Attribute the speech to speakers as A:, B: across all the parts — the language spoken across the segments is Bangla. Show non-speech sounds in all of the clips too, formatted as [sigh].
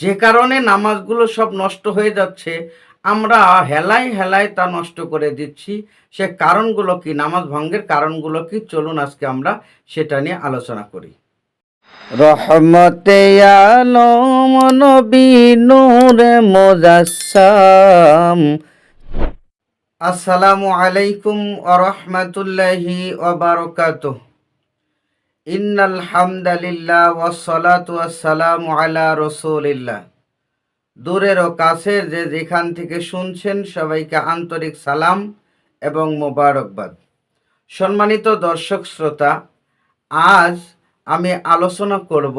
A: যে কারণে নামাজগুলো সব নষ্ট হয়ে যাচ্ছে আমরা হেলায় হেলায় তা নষ্ট করে দিচ্ছি। সে কারণগুলো কি নামাজ ভঙ্গের কারণগুলো কি? চলুন আজকে আমরা সেটা নিয়ে আলোচনা করি। রহমতে আলম নবী নূরে মোজাসাম আসসালামু আলাইকুম ওবারকাতুহ ইন্নাল হামদালিল্লাহ ওয়াসসালাতু ওয়াসসালামু আলা রাসূলিল্লাহ। দূরের ও কাছের যে যেখান থেকে শুনছেন সবাইকে আন্তরিক সালাম এবং মোবারকবাদ। সম্মানিত দর্শক শ্রোতা, আজ আমি আলোচনা করব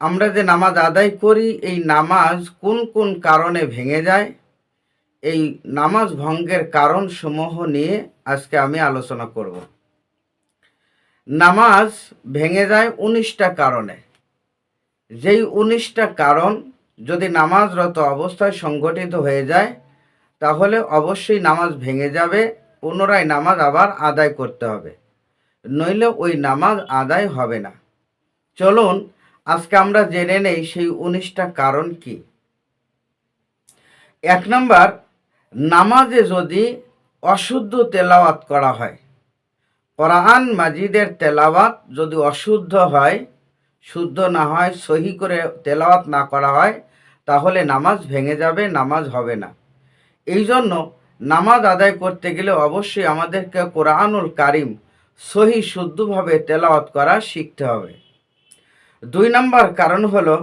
A: আমরা যে নামাজ আদায় করি, এই নামাজ কোন কোন কারণে ভেঙে যায়, এই নামাজ ভঙ্গের কারণ সমূহ নিয়ে আজকে আমি আলোচনা করব। নামাজ ভেঙে যায় উনিশটা কারণে। যেই উনিশটা কারণ যদি নামাজরত অবস্থায় সংগঠিত হয়ে যায়, তাহলে অবশ্যই নামাজ ভেঙে যাবে, পুনরায় নামাজ আবার আদায় করতে হবে। নইলে ওই নামাজ আদায় হবে না। চলুন, আজকে আমরা জেনে নেই সেই উনিশটা কারণ কি। এক নম্বর, নামাজে যদি অশুদ্ধ তেলাওয়াত করা হয় কোরআন মাজিদের তেলাওয়াত যদি অশুদ্ধ হয়, শুদ্ধ না হয়, সহি করে তেলাওয়াত না করা হয়, তাহলে নামাজ ভেঙে যাবে, নামাজ হবে না। এই জন্য নামাজ আদায় করতে গেলে অবশ্যই আমাদেরকে কোরআনুল কারিম সহি, শুদ্ধভাবে তেলাওয়াত করা শিখতে হবে। দুই নম্বর কারণ হলো,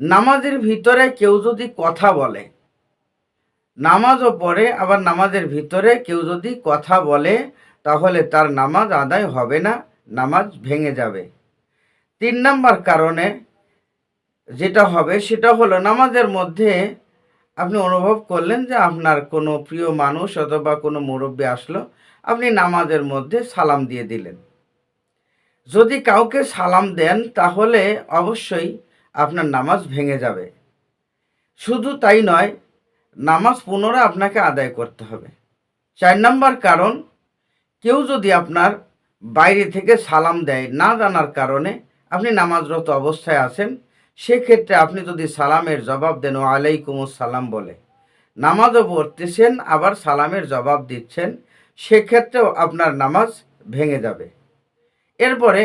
A: নামাজের ভিতরে কেউ যদি কথা বলে, নামাজও পড়ে, আবার নামাজের ভিতরে কেউ যদি কথা বলে তাহলে তার নামাজ আদায় হবে না, নামাজ ভেঙে যাবে। তিন নাম্বার কারণে যেটা হবে, সেটা হলো নামাজের মধ্যে আপনি অনুভব করলেন যে আপনার কোনো প্রিয় মানুষ অথবা কোনো মুরব্বী আসলো, আপনি নামাজের মধ্যে সালাম দিয়ে দিলেন। যদি কাউকে সালাম দেন, তাহলে অবশ্যই আপনার নামাজ ভেঙে যাবে। শুধু তাই নয়, নামাজ পুনরায় আপনাকে আদায় করতে হবে। চার নম্বর কারণ কেউ যদি আপনার বাইরে থেকে সালাম দেয় না জানার কারণে আপনি নামাজরত অবস্থায় আছেন, সেক্ষেত্রে আপনি যদি সালামের জবাব দেন আলাইকুম সালাম বলে, নামাজও পড়তেছেন, আবার সালামের জবাব দিচ্ছেন, সেক্ষেত্রেও আপনার নামাজ ভেঙে যাবে। এরপরে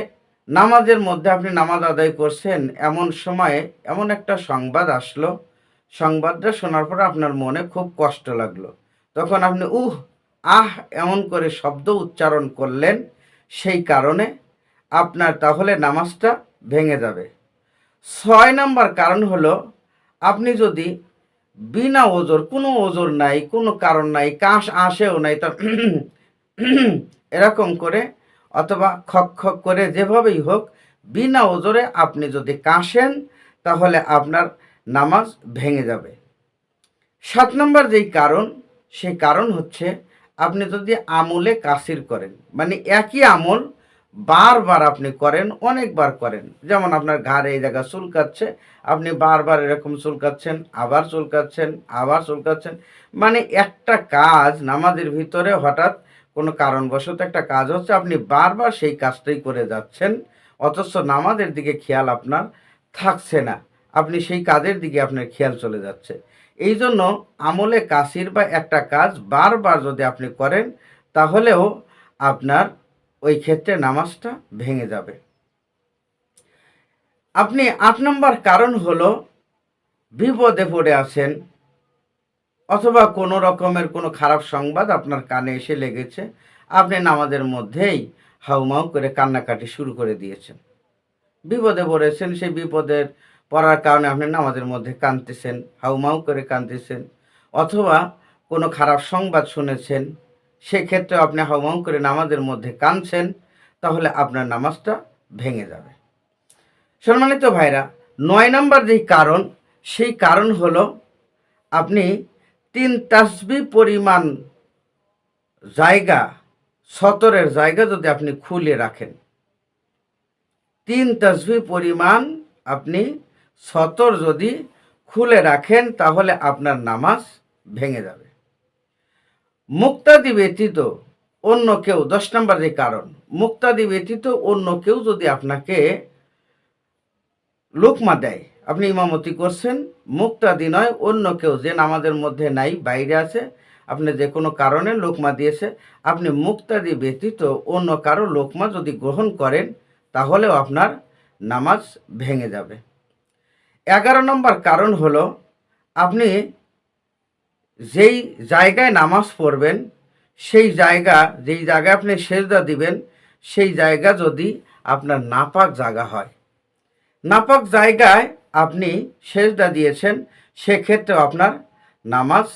A: নামাজের মধ্যে আপনি নামাজ আদায় করছেন, এমন সময়ে এমন একটা সংবাদ আসলো। সংবাদটা শোনার পর আপনার মনে খুব কষ্ট লাগল। তখন আপনি, উহ আহ, এমন করে শব্দ উচ্চারণ করলেন, সেই কারণে আপনার তাহলে নামাজটা ভেঙে যাবে। ছয় নম্বর কারণ হলো, আপনি যদি বিনা ওজোর, কোনো ওজোর নাই, কোনো কারণ নাই, কাশ আসেও নাই, তা [coughs] এরকম করে অথবা খক খক করে যেভাবেই হোক, বিনা ওজোরে আপনি যদি কাশেন, তাহলে আপনার নামাজ ভেঙে যাবে। সাত নম্বর যেই কারণ, সেই কারণ হচ্ছে আপনি যদি আমলে কাসির করেন মানে একই আমল বারবার আপনি করেন, অনেকবার করেন। যেমন আপনার ঘাড়ে এই জায়গা চুলকাচ্ছে আপনি বারবার এরকম চুলকাচ্ছেন আবার চুলকাচ্ছেন আবার চুলকাচ্ছেন মানে একটা কাজ নামাজের ভিতরে হঠাৎ কোনো কারণবশত একটা কাজ হচ্ছে, আপনি বারবার সেই কাজটাই করে যাচ্ছেন, অথচ নামাজের দিকে খেয়াল আপনার থাকছে না। আপনি সেই কাজের দিকে আপনার খেয়াল চলে যাচ্ছে। এই জন্য আমলে কাশির বা একটা কাজ বারবার যদি আপনি করেন, তাহলেও আপনার ওই ক্ষেত্রে নামাজটা ভেঙে যাবে। আপনি আট নম্বর কারণ হলো, বিপদে পড়ে আছেন অথবা কোনো রকমের কোনো খারাপ সংবাদ আপনার কানে এসে লেগেছে, আপনি নামাজের মধ্যেই হাউমাউ করে কান্নাকাটি শুরু করে দিয়েছেন। বিপদে পড়েছেন, সেই বিপদের পড়ার কারণে আপনি নামাজের মধ্যে কাঁদতেছেন, হাউমাউ করে কাঁদতেছেন, অথবা কোনো খারাপ সংবাদ শুনেছেন সেক্ষেত্রে আপনি হাউমাউ করে নামাজের মধ্যে কাঁদছেন, তাহলে আপনার নামাজটা ভেঙে যাবে। সম্মানিত ভাইরা, নয় নম্বর যেই কারণ, সেই কারণ হলো আপনি তিন তাসবি পরিমাণ জায়গা, সতরের জায়গা যদি আপনি খুলে রাখেন, তিন তাসবি পরিমাণ আপনি সতর যদি খুলে রাখেন, তাহলে আপনার নামাজ ভেঙে যাবে। মুক্তাদি ব্যতীত অন্য কেউ, দশ নম্বর যে কারণ, মুক্তাদি ব্যতীত অন্য কেউ যদি আপনাকে লোকমা দেয়, আপনি ইমামতি করছেন, মুক্তাদি নয়, অন্য কেউ যে নামাজের মধ্যে নাই, বাইরে আছে, আপনি যে কোনো কারণে লোকমা দিয়েছে, আপনি মুক্তাদি ব্যতীত অন্য কারও লোকমা যদি গ্রহণ করেন, তাহলেও আপনার নামাজ ভেঙে যাবে। এগারো নম্বর কারণ হলো, আপনি যেই জায়গায় নামাজ পড়বেন, সেই জায়গা, যেই জায়গায় আপনি সেজদা দিবেন, সেই জায়গা যদি আপনার নাপাক জায়গা হয়। নাপাক জায়গায় আপনি সেজদা দিয়েছেন সেক্ষেত্রে আপনার নামাজ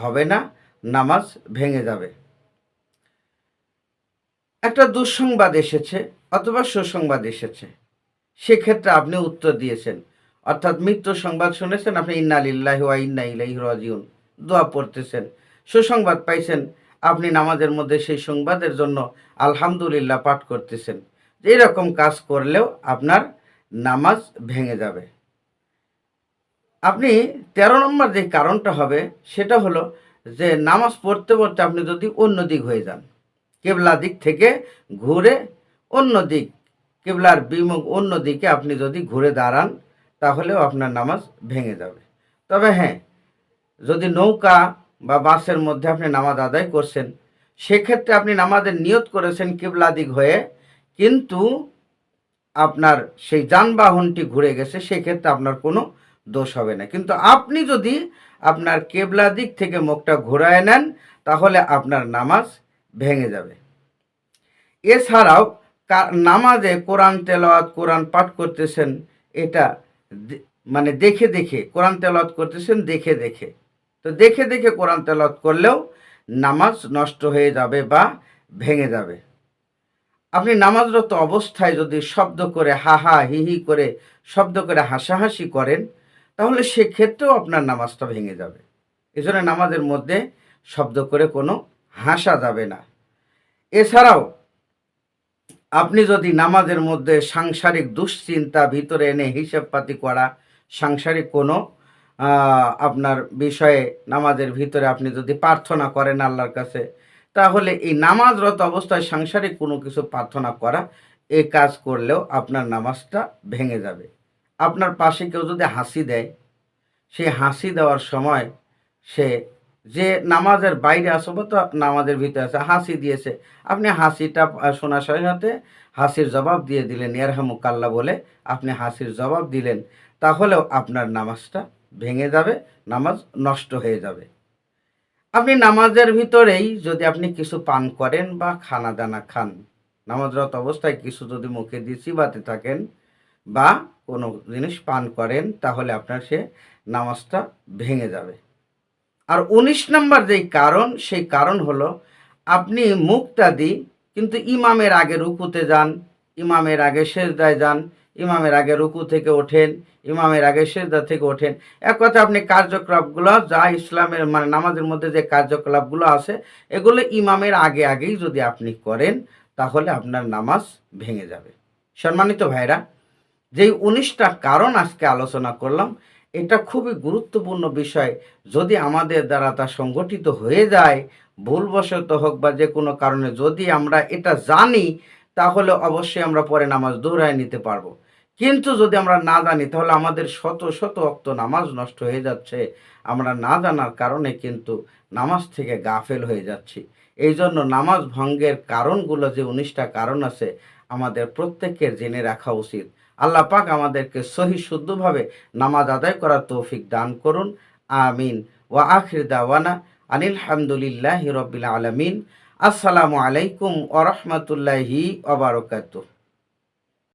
A: হবে না, নামাজ ভেঙে যাবে। একটা দুঃসংবাদ এসেছে, অথবা সুসংবাদ এসেছে। সেক্ষেত্রে আপনি উত্তর দিয়েছেন অর্থাৎ মৃত্যু সংবাদ শুনেছেন আপনি, ইন্না লিল্লাহি ওয়া ইন্না ইলাইহি রাজিউন। দোয়া পড়তেছেন, সুসংবাদ পাইছেন, আপনি নামাজের মধ্যে সেই সংবাদের জন্য আলহামদুলিল্লাহ পাঠ করতেছেন। এরকম কাজ করলেও আপনার নামাজ ভেঙে যাবে। আপনি তেরো নম্বর যে কারণটা হবে, সেটা হলো যে নামাজ পড়তে পড়তে আপনি যদি অন্য দিক হয়ে যান, কেবলা দিক থেকে ঘুরে অন্য দিক, কেবলার বিমুখ অন্য দিকে আপনি যদি ঘুরে দাঁড়ান তাহলেও আপনার নামাজ ভেঙে যাবে। তবে হ্যাঁ যদি নৌকা বা বাসের মধ্যে আপনি নামাজ আদায় করছেন, সেক্ষেত্রে আপনি নামাজের নিয়ত করেছেন কেবলা দিক হয়ে, কিন্তু আপনার সেই যানবাহনটি ঘুরে গেছে, সেক্ষেত্রে আপনার কোনো দোষ হবে না। কিন্তু আপনি যদি আপনার কেবলা দিক থেকে মুখটা ঘোরায় নেন, তাহলে আপনার নামাজ ভেঙে যাবে। এছাড়াও নামাজে কোরআন তেলাওয়াত, কোরআন পাঠ করতেছেন, এটা মানে দেখে দেখে, কোরআন তেলাওয়াত করতেছেন, দেখে দেখে। তো দেখে দেখে কোরআন তেলাওয়াত করলেও নামাজ নষ্ট হয়ে যাবে বা ভেঙে যাবে। আপনি নামাজরত অবস্থায় যদি শব্দ করে হা হা, হি হি করে শব্দ করে হাসাহাসি করেন, তাহলে সেক্ষেত্রেও আপনার নামাজটা ভেঙে যাবে। এজন্য নামাজের মধ্যে শব্দ করে কোনো হাসা যাবে না। এছাড়াও আপনি যদি নামাজের মধ্যে সাংসারিক দুশ্চিন্তা ভিতরে এনে হিসেবপাতি করা, সাংসারিক কোনো আপনার বিষয়ে নামাজের ভিতরে আপনি যদি প্রার্থনা করেন আল্লাহর কাছে, তাহলে এই নামাজরত অবস্থায় সাংসারিক কোনো কিছু প্রার্থনা করা এই কাজ করলেও আপনার নামাজটা ভেঙে যাবে। আপনার পাশে কেউ যদি হাসি দেয় সেই হাসি দেওয়ার সময় সে যে নামাজের বাইরে আসো বা তো নামাজের ভিতরে আছে, হাসি দিয়েছে। আপনি হাসিটা শোনার সাথে সাথে হাসির জবাব দিয়ে দিলেন, ইয়ারহামুকাল্লা বলে আপনি হাসির জবাব দিলেন, তাহলেও আপনার নামাজটা ভেঙে যাবে, নামাজ নষ্ট হয়ে যাবে। আপনি নামাজের ভিতরেই যদি আপনি কিছু পান করেন বা খানা দানা খান, নামাজরত অবস্থায় কিছু যদি মুখে দিয়ে চিবাতে থাকেন বা কোনো জিনিস পান করেন, তাহলে আপনার সে নামাজটা ভেঙে যাবে। আর উনিশ নম্বর যেই কারণ, সেই কারণ হলো আপনি মুক্তাদি কিন্তু ইমামের আগে রুকুতে যান, ইমামের আগে সেজদায় যান, ইমামের আগে রুকু থেকে ওঠেন, ইমামের আগে সেজদা থেকে ওঠেন। এক কথা আপনি কার্যকলাপগুলো, যা ইসলামের মানে নামাজের মধ্যে যে কার্যকলাপগুলো আছে, এগুলো ইমামের আগে আগেই যদি আপনি করেন, তাহলে আপনার নামাজ ভেঙে যাবে। সম্মানিত ভাইরা, যেই উনিশটা কারণ আজকে আলোচনা করলাম এটা খুবই গুরুত্বপূর্ণ বিষয়। যদি আমাদের দ্বারা তা সংগঠিত হয়ে যায়, ভুলবশত হোক বা যে কোনো কারণে যদি আমরা এটা জানি, তাহলে অবশ্যই আমরা পরে নামাজ দৌড়ায় নিতে পারব। কিন্তু যদি আমরা না জানি, তাহলে আমাদের শত শত অক্ত নামাজ নষ্ট হয়ে যাচ্ছে। আমরা না জানার কারণে কিন্তু নামাজ থেকে গাফেল হয়ে যাচ্ছি। এই জন্য নামাজ ভঙ্গের কারণগুলো যে উনিশটা কারণ আছে, আমাদের প্রত্যেকের জেনে রাখা উচিত। আল্লাহ পাক আমাদেরকে সহি শুদ্ধভাবে নামাজ আদায় করার তৌফিক দান করুন। আমিন। ওয়া আখির দাওয়ানা আনিল হামদুলিল্লাহ রবিল আলমিন। আসসালামু আলাইকুম ওরহমতুল্লাহি ওবরকাতুহ